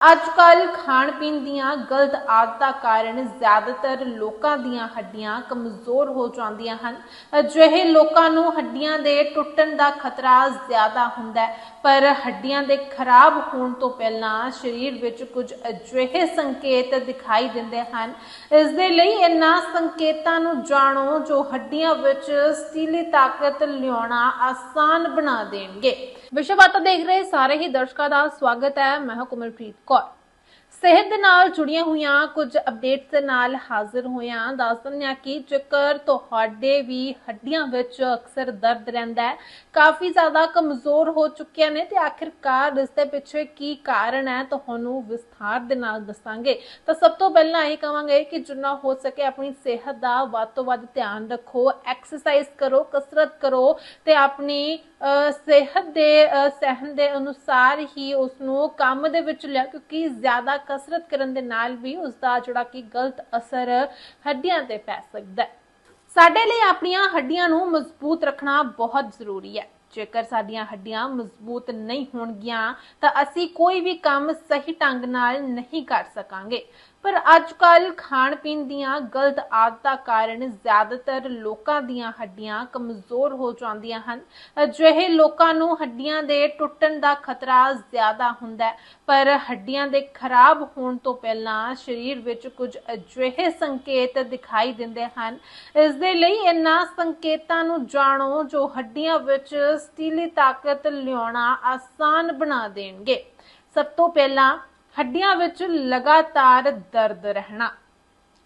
ਅੱਜ ਕੱਲ ਖਾਣ ਪੀਣ ਦੀਆਂ ਗਲਤ ਆਦਤਾਂ ਕਾਰਨ ਜ਼ਿਆਦਾਤਰ ਲੋਕਾਂ ਦੀਆਂ ਹੱਡੀਆਂ ਕਮਜ਼ੋਰ ਹੋ ਜਾਂਦੀਆਂ ਹਨ। ਅਜਿਹੇ ਲੋਕਾਂ ਨੂੰ ਹੱਡੀਆਂ ਦੇ ਟੁੱਟਣ ਦਾ ਖਤਰਾ ਜ਼ਿਆਦਾ ਹੁੰਦਾ ਹੈ, ਪਰ ਹੱਡੀਆਂ ਦੇ ਖਰਾਬ ਹੋਣ ਤੋਂ ਪਹਿਲਾਂ ਸਰੀਰ ਵਿੱਚ ਕੁਝ ਅਜਿਹੇ ਸੰਕੇਤ ਦਿਖਾਈ ਦਿੰਦੇ ਹਨ। ਇਸ ਦੇ ਲਈ ਇਹਨਾਂ ਸੰਕੇਤਾਂ ਨੂੰ ਜਾਣੋ ਜੋ ਹੱਡੀਆਂ ਵਿੱਚ ਸਟੀਲੀ ਤਾਕਤ ਲਿਆਉਣਾ ਆਸਾਨ ਬਣਾ ਦੇਣਗੇ। ਵਿਸ਼ਵ ਵਿਸ਼ਵਵਾਤਾ ਦੇਖ ਰਹੇ ਸਾਰੇ ਹੀ ਦਰਸ਼ਕਾਂ ਦਾ ਸਵਾਗਤ ਹੈ। ਮੈਂ ਹਾਂ ਕੁਮਲਪ੍ਰੀਤ ਕੌਰ ਸਿਹਤ ਦੇ ਨਾਲ ਜੁੜੀਆਂ ਹੋਈਆਂ ਕੁਝ ਅਪਡੇਟਸ ਦੇ ਨਾਲ ਹਾਜ਼ਰ ਹੋਇਆ। ਦੱਸ ਦਿੰਦੇ ਹਾਂ ਕਿ ਜੇਕਰ ਤੁਹਾਡੇ ਵੀ ਹੱਡੀਆਂ ਵਿੱਚ ਅਕਸਰ ਦਰਦ ਰਹਿੰਦਾ ਹੈ ਕਾਫੀ ਜ਼ਿਆਦਾ ਕਮਜ਼ੋਰ ਹੋ ਚੁੱਕੀਆਂ ਨੇ ਤੇ ਆਖਿਰਕਾਰ ਇਸ ਦੇ ਪਿੱਛੇ ਕੀ ਕਾਰਨ ਹੈ ਤੁਹਾਨੂੰ ਵਿਸਥਾਰ ਦੇ ਨਾਲ ਦੱਸਾਂਗੇ। ਤਾਂ ਸਭ ਤੋਂ ਪਹਿਲਾਂ ਇਹ ਕਵਾਂਗੇ ਕਿ ਜਿੰਨਾ ਹੋ ਸਕੇ ਆਪਣੀ ਸਿਹਤ ਦਾ ਵੱਧ ਤੋਂ ਵੱਧ ਧਿਆਨ ਰੱਖੋ ਐਕਸਰਸਾਈਜ਼ ਕਰੋ ਕਸਰਤ ਕਰੋ ਤੇ ਆਪਣੀ ਸਿਹਤ ਦੇ ਅਹ, ਸਹਿਣ ਦੇ ਅਨੁਸਾਰ ਹੀ ਉਸ ਨੂੰ ਕੰਮ ਦੇ ਵਿੱਚ ਲਿਆ ਕਿਉਂਕਿ ਜ਼ਿਆਦਾ ਕਸਰਤ ਕਰਨ ਦੇ ਨਾਲ ਵੀ ਉਸ ਦਾ ਜਿਹੜਾ ਕਿ ਗਲਤ ਅਸਰ ਹੱਡੀਆਂ ਤੇ ਪੈ ਸਕਦਾ ਹੈ। ਸਾਡੇ ਲਈ ਆਪਣੀਆਂ ਹੱਡੀਆਂ ਨੂੰ ਮਜ਼ਬੂਤ ਰੱਖਣਾ ਬਹੁਤ ਜ਼ਰੂਰੀ ਹੈ। ਜੇਕਰ ਸਾਡੀਆਂ ਹੱਡੀਆਂ ਮਜ਼ਬੂਤ ਨਹੀਂ ਹੋਣਗੀਆਂ, ਤਾਂ ਅਸੀਂ ਕੋਈ ਵੀ ਕੰਮ ਸਹੀ ਢੰਗ ਨਾਲ ਨਹੀਂ ਕਰ ਸਕਾਂਗੇ। ਪਰ ਅੱਜ ਕੱਲ ਖਾਣ ਪੀਣ ਦੀਆਂ ਗਲਤ ਆਦਤਾਂ ਕਾਰਨ ਜ਼ਿਆਦਾਤਰ ਲੋਕਾਂ ਦੀਆਂ ਹੱਡੀਆਂ ਕਮਜ਼ੋਰ ਹੋ ਜਾਂਦੀਆਂ ਹਨ। ਅਜਿਹੇ ਲੋਕਾਂ ਨੂੰ ਹੱਡੀਆਂ ਦੇ ਟੁੱਟਣ ਦਾ ਖਤਰਾ ਜ਼ਿਆਦਾ ਹੁੰਦਾ ਹੈ, ਪਰ ਹੱਡੀਆਂ ਦੇ ਖਰਾਬ ਹੋਣ ਤੋਂ ਪਹਿਲਾਂ ਸਰੀਰ ਵਿੱਚ ਕੁਝ ਅਜਿਹੇ ਸੰਕੇਤ ਦਿਖਾਈ ਦਿੰਦੇ ਹਨ। ਇਸ ਦੇ ਲਈ ਇਹਨਾਂ ਸੰਕੇਤਾਂ ਨੂੰ ਜਾਣੋ ਜੋ ਹੱਡੀਆਂ ਵਿੱਚ ਸਟੀਲੀ ਤਾਕਤ ਲਿਆਉਣਾ ਆਸਾਨ ਬਣਾ ਦੇਣਗੇ। ਸਭ ਤੋਂ ਪਹਿਲਾਂ ਹੱਡੀਆਂ ਵਿੱਚ ਲਗਾਤਾਰ ਦਰਦ ਰਹਿਣਾ।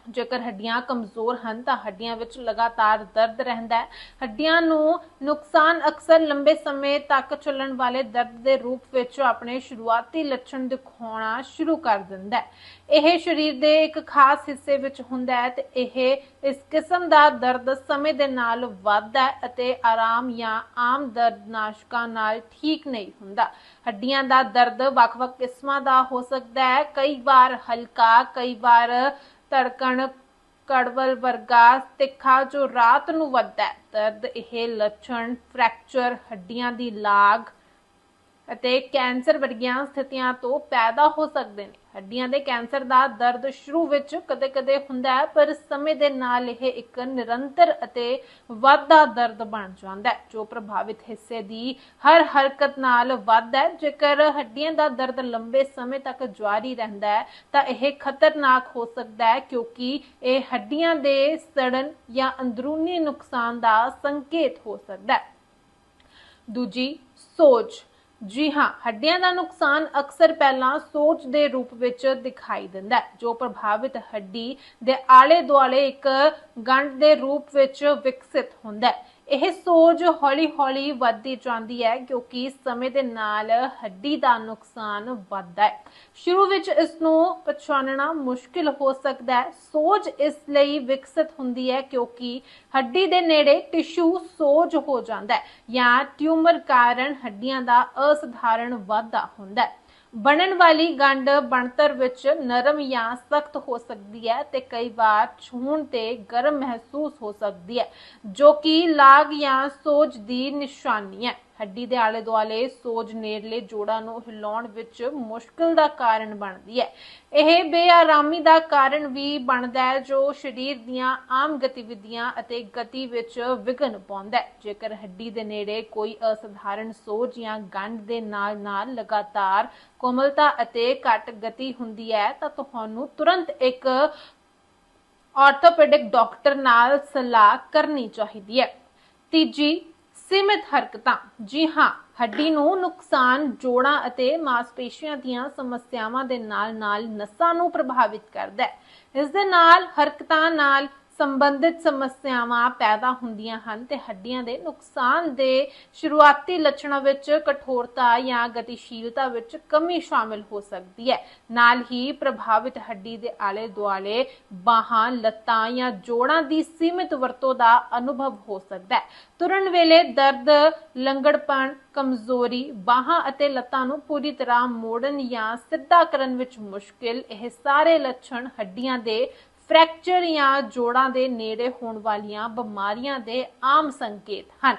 ਜੇਕਰ ਹੱਡੀਆਂ ਕਮਜ਼ੋਰ ਹਨ ਤਾਂ ਹੱਡੀਆਂ ਵਿੱਚ ਲਗਾਤਾਰ ਦਰਦ ਰਹਿੰਦਾ ਹੈ। ਹੱਡੀਆਂ ਨੂੰ ਨੁਕਸਾਨ ਅਕਸਰ ਲੰਬੇ ਸਮੇਂ ਤੱਕ ਚੱਲਣ ਵਾਲੇ ਦਰਦ ਦੇ ਰੂਪ ਵਿੱਚ ਆਪਣੇ ਸ਼ੁਰੂਆਤੀ ਲੱਛਣ ਦਿਖਾਉਣਾ ਸ਼ੁਰੂ ਕਰ ਦਿੰਦਾ ਹੈ। ਇਹ ਸਰੀਰ ਦੇ ਇੱਕ ਖਾਸ ਹਿੱਸੇ ਵਿੱਚ ਹੁੰਦਾ ਹੈ ਤੇ ਇਹ ਇਸ ਕਿਸਮ ਦਾ ਦਰਦ ਸਮੇਂ ਦੇ ਨਾਲ ਵੱਧਦਾ ਹੈ ਅਤੇ ਆਰਾਮ ਜਾਂ ਆਮ ਦਰਦਨਾਸ਼ਕਾਂ ਨਾਲ ਠੀਕ ਨਹੀਂ ਹੁੰਦਾ। ਹੱਡੀਆਂ ਦਾ ਦਰਦ ਵੱਖ-ਵੱਖ ਕਿਸਮਾਂ ਦਾ ਹੋ ਸਕਦਾ ਹੈ। ਕਈ ਵਾਰ ਹਲਕਾ, ਕਈ ਵਾਰ ਧੜਕਣ ਕੜਵਲ ਵਰਗਾ ਤਿੱਖਾ ਜੋ ਰਾਤ ਨੂੰ ਵੱਧਦਾ ਹੈ। ਦਰਦ, ਇਹ ਲੱਛਣ ਫ੍ਰੈਕਚਰ ਹੱਡੀਆਂ ਦੀ ਲਾਗ ਅਤੇ ਕੈਂਸਰ ਵਰਗੀਆਂ ਸਥਿਤੀਆਂ ਤੋਂ ਪੈਦਾ ਹੋ ਸਕਦੇ ਨੇ। ਹੱਡੀਆਂ ਦੇ ਕੈਂਸਰ ਦਾ ਦਰਦ ਸ਼ੁਰੂ ਵਿੱਚ ਕਦੇ-ਕਦੇ ਹੁੰਦਾ ਹੈ, ਪਰ ਸਮੇਂ ਦੇ ਨਾਲ ਇਹ ਇੱਕ ਨਿਰੰਤਰ ਅਤੇ ਵੱਧਦਾ ਦਰਦ ਬਣ ਜਾਂਦਾ ਹੈ, ਜੋ ਪ੍ਰਭਾਵਿਤ ਹਿੱਸੇ ਦੀ ਹਰ ਹਰਕਤ ਨਾਲ ਵੱਧਦਾ ਹੈ। ਜੇਕਰ ਹੱਡੀਆਂ ਦਾ ਦਰਦ ਲੰਬੇ ਸਮੇਂ ਤੱਕ ਜਾਰੀ ਰਹਿੰਦਾ ਹੈ, ਤਾਂ ਇਹ ਖਤਰਨਾਕ ਹੋ ਸਕਦਾ ਹੈ, ਕਿਉਂਕਿ ਇਹ ਹੱਡੀਆਂ ਦੇ ਸੜਨ ਜਾਂ ਅੰਦਰੂਨੀ ਨੁਕਸਾਨ ਦਾ ਸੰਕੇਤ ਹੋ ਸਕਦਾ ਹੈ। ਦੂਜੀ ਸੋਚ ਜੀ ਹਾਂ, ਹੱਡੀਆਂ ਦਾ ਨੁਕਸਾਨ ਅਕਸਰ ਪਹਿਲਾਂ ਸੋਜ ਦੇ ਰੂਪ ਵਿੱਚ ਦਿਖਾਈ ਦਿੰਦਾ ਹੈ, ਜੋ ਪ੍ਰਭਾਵਿਤ ਹੱਡੀ ਦੇ ਆਲੇ ਦੁਆਲੇ ਇੱਕ ਗੰਢ ਦੇ ਰੂਪ ਵਿੱਚ ਵਿਕਸਿਤ ਹੁੰਦਾ ਹੈ। ਇਹ ਸੋਜ ਹੌਲੀ-ਹੌਲੀ ਵੱਧਦੀ ਜਾਂਦੀ ਹੈ ਕਿਉਂਕਿ ਸਮੇਂ ਦੇ ਨਾਲ ਹੱਡੀ ਦਾ ਨੁਕਸਾਨ ਵੱਧਦਾ ਹੈ। ਸ਼ੁਰੂ ਵਿੱਚ ਇਸ ਨੂੰ ਪਛਾਣਨਾ ਮੁਸ਼ਕਿਲ ਹੋ ਸਕਦਾ ਹੈ। ਸੋਜ ਇਸ ਲਈ ਵਿਕਸਿਤ ਹੁੰਦੀ ਹੈ ਕਿਉਂਕਿ ਹੱਡੀ ਦੇ ਨੇੜੇ ਟਿਸ਼ੂ ਸੋਜ ਹੋ ਜਾਂਦਾ ਹੈ ਜਾਂ ਟਿਊਮਰ ਕਾਰਨ ਹੱਡੀਆਂ ਦਾ ਅਸਧਾਰਨ ਵਾਧਾ ਹੁੰਦਾ ਹੈ। ਬਣਨ ਵਾਲੀ ਗੰਢ ਬਣਤਰ ਵਿੱਚ ਨਰਮ ਜਾਂ ਸਖਤ ਹੋ ਸਕਦੀ ਹੈ ਤੇ ਕਈ ਵਾਰ ਛੂਹਣ ਤੇ ਗਰਮ ਮਹਿਸੂਸ ਹੋ ਸਕਦੀ ਹੈ, ਜੋ ਕਿ ਲਾਗ ਜਾਂ ਸੋਜ ਦੀ ਨਿਸ਼ਾਨੀ ਹੈ। ਹੱਡੀ ਦੇ ਆਲੇ ਦੁਆਲੇ ਸੋਜ ਨੇੜਲੇ ਜੋੜਾਂ ਨੂੰ ਹਿਲਾਉਣ ਵਿੱਚ ਮੁਸ਼ਕਲ ਦਾ ਕਾਰਨ ਬਣਦੀ ਹੈ। ਇਹ ਬੇਆਰਾਮੀ ਦਾ ਕਾਰਨ ਵੀ ਬਣਦਾ ਹੈ ਜੋ ਸਰੀਰ ਦੀਆਂ ਆਮ ਗਤੀਵਿਧੀਆਂ ਅਤੇ ਗਤੀ ਵਿੱਚ ਵਿਘਨ ਪਾਉਂਦਾ ਹੈ। ਜੇਕਰ ਹੱਡੀ ਦੇ ਨੇੜੇ ਕੋਈ ਅਸਧਾਰਨ ਸੋਜ ਜਾਂ ਗੰਢ ਦੇ ਨਾਲ-ਨਾਲ ਲਗਾਤਾਰ ਕੋਮਲਤਾ ਅਤੇ ਘਟ ਗਤੀ ਹੁੰਦੀ ਹੈ, ਤਾਂ ਤੁਹਾਨੂੰ ਤੁਰੰਤ ਇੱਕ ਆਰਥੋਪੈਡਿਕ ਡਾਕਟਰ ਨਾਲ ਸਲਾਹ ਕਰਨੀ ਚਾਹੀਦੀ ਹੈ। ਤੀਜੀ ਸੀਮਿਤ ਹਰਕਤਾਂ। ਜੀ ਹਾਂ, ਹੱਡੀ ਨੂੰ ਨੁਕਸਾਨ ਜੋੜਾਂ ਅਤੇ ਮਾਸਪੇਸ਼ੀਆਂ ਦੀਆਂ ਸਮੱਸਿਆਵਾਂ ਦੇ ਨਾਲ-ਨਾਲ ਨਸਾਂ ਨੂੰ ਪ੍ਰਭਾਵਿਤ ਕਰਦਾ ਹੈ। ਇਸ ਦੇ ਨਾਲ ਹਰਕਤਾਂ ਨਾਲ ਸੰਬੰਧਿਤ ਸਮੱਸਿਆਵਾਂ ਪੈਦਾ ਹੁੰਦੀਆਂ ਹਨ ਤੇ ਹੱਡੀਆਂ ਦੇ ਨੁਕਸਾਨ ਦੇ ਸ਼ੁਰੂਆਤੀ ਲੱਛਣਾਂ ਵਿੱਚ ਕਠੋਰਤਾ ਜਾਂ ਗਤੀਸ਼ੀਲਤਾ ਵਿੱਚ ਕਮੀ ਸ਼ਾਮਿਲ ਹੋ ਸਕਦੀ ਹੈ। ਨਾਲ ਹੀ ਪ੍ਰਭਾਵਿਤ ਹੱਡੀ ਦੇ ਆਲੇ ਦੁਆਲੇ ਬਾਹਾਂ, ਲੱਤਾਂ ਜਾਂ ਜੋੜਾਂ ਦੀ ਸੀਮਿਤ ਵਰਤੋਂ ਦਾ ਅਨੁਭਵ ਹੋ ਸਕਦਾ ਹੈ। ਤੁਰਨ ਵੇਲੇ ਦਰਦ, ਲੰਗੜਪਣ, ਕਮਜ਼ੋਰੀ, ਬਾਹਾਂ ਅਤੇ ਲੱਤਾਂ ਨੂੰ ਪੂਰੀ ਤਰ੍ਹਾਂ ਮੋੜਨ ਜਾਂ ਸਿੱਧਾ ਕਰਨ ਵਿੱਚ ਮੁਸ਼ਕਿਲ, ਇਹ ਸਾਰੇ ਲੱਛਣ ਹੱਡੀਆਂ ਦੇ ਫ੍ਰੈਕਚਰ ਜਾਂ ਜੋੜਾਂ ਦੇ ਨੇੜੇ ਹੋਣ ਵਾਲੀਆਂ ਬਿਮਾਰੀਆਂ ਦੇ ਆਮ ਸੰਕੇਤ ਹਨ।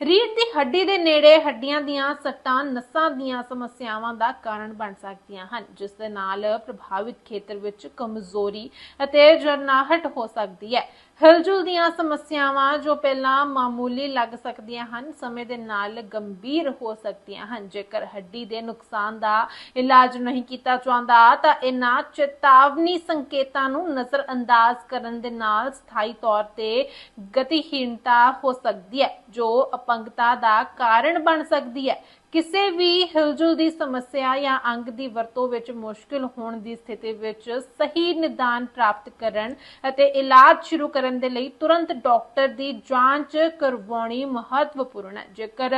ਰੀੜ੍ਹ ਦੀ ਹੱਡੀ ਦੇ ਨੇੜੇ ਹੱਡੀਆਂ ਦੀਆਂ ਸੱਟਾਂ, ਨਸਾਂ ਦੀਆਂ ਸਮੱਸਿਆਵਾਂ ਦਾ ਕਾਰਨ ਬਣ ਸਕਦੀਆਂ ਹਨ, ਜਿਸ ਦੇ ਨਾਲ ਪ੍ਰਭਾਵਿਤ ਖੇਤਰ ਵਿੱਚ ਕਮਜ਼ੋਰੀ ਅਤੇ ਜਰਨਾਹਟ ਹੋ ਸਕਦੀ ਹੈ। ਹਿਲਜੁਲ ਦੀਆਂ ਸਮੱਸਿਆਵਾਂ ਜੋ ਪਹਿਲਾਂ ਮਾਮੂਲੀ ਲੱਗ ਸਕਦੀਆਂ ਹਨ, ਸਮੇਂ ਦੇ ਨਾਲ ਗੰਭੀਰ ਹੋ ਸਕਦੀਆਂ ਹਨ। ਜੇਕਰ ਹੱਡੀ ਦੇ ਨੁਕਸਾਨ ਦਾ ਇਲਾਜ ਨਹੀਂ ਕੀਤਾ ਜਾਂਦਾ, ਤਾਂ ਇਹਨਾਂ ਚੇਤਾਵਨੀ ਸੰਕੇਤਾਂ ਨੂੰ ਨਜ਼ਰਅੰਦਾਜ਼ ਕਰਨ ਦੇ ਨਾਲ ਸਥਾਈ ਤੌਰ ਤੇ ਗਤੀਹੀਨਤਾ ਹੋ ਸਕਦੀ ਹੈ, ਜੋ ਅਪੰਗਤਾ ਦਾ ਕਾਰਨ ਬਣ ਸਕਦੀ ਹੈ। ਕਿਸੇ ਵੀ ਹਿਲਜੁਲ ਦੀ ਸਮੱਸਿਆ ਜਾਂ ਅੰਗ ਦੀ ਵਰਤੋਂ ਵਿੱਚ ਮੁਸ਼ਕਲ ਹੋਣ ਦੀ ਸਥਿਤੀ ਵਿੱਚ ਸਹੀ ਨਿਦਾਨ ਪ੍ਰਾਪਤ ਕਰਨ ਅਤੇ ਇਲਾਜ ਸ਼ੁਰੂ ਕਰਨ ਦੇ ਲਈ ਤੁਰੰਤ ਡਾਕਟਰ ਦੀ ਜਾਂਚ ਕਰਵਾਉਣੀ ਮਹੱਤਵਪੂਰਨ ਹੈ। ਜੇਕਰ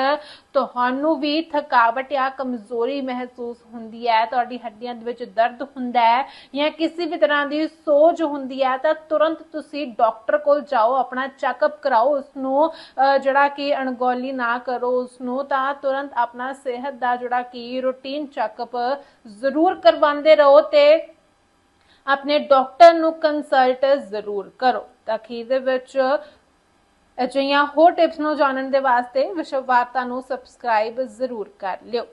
ਤੁਹਾਨੂੰ ਵੀ ਥਕਾਵਟ ਜਾਂ ਕਮਜ਼ੋਰੀ ਮਹਿਸੂਸ ਹੁੰਦੀ ਹੈ, ਤੁਹਾਡੀ ਹੱਡੀਆਂ ਦੇ ਵਿੱਚ ਦਰਦ ਹੁੰਦਾ ਹੈ ਜਾਂ ਕਿਸੇ ਵੀ ਤਰ੍ਹਾਂ ਦੀ ਸੋਜ ਹੁੰਦੀ ਹੈ, ਤਾਂ ਤੁਰੰਤ ਤੁਸੀਂ ਡਾਕਟਰ ਕੋਲ ਜਾਓ, ਆਪਣਾ ਚੈੱਕਅਪ ਕਰਾਓ ਉਸ ਨੂੰ ਜਿਹੜਾ ਕਿ ਅਣਗੌਲੀ ਨਾ ਕਰੋ ਉਸ ਨੂੰ ਤਾਂ ਤੁਰੰਤ ਆਪਣਾ ਸਿਹਤ ਦਾ ਜਿਹੜਾ ਕਿ ਰੂਟੀਨ ਚੈੱਕਅਪ ਜ਼ਰੂਰ ਕਰਵਾਉਂਦੇ ਰਹੋ ਤੇ ਆਪਣੇ ਡਾਕਟਰ ਨੂੰ ਕੰਸਲਟ ਜ਼ਰੂਰ ਕਰੋ, ਤਾਂ ਅਖੀਰ ਦੇ ਵਿੱਚ ਅਜਿਹੀਆਂ ਹੋਰ ਟਿਪਸ ਨੂੰ ਜਾਣਨ ਦੇ ਵਾਸਤੇ ਵਿਸ਼ਵ ਵਾਰਤਾ ਨੂੰ ਸਬਸਕ੍ਰਾਈਬ ਜ਼ਰੂਰ ਕਰ ਲਿਓ।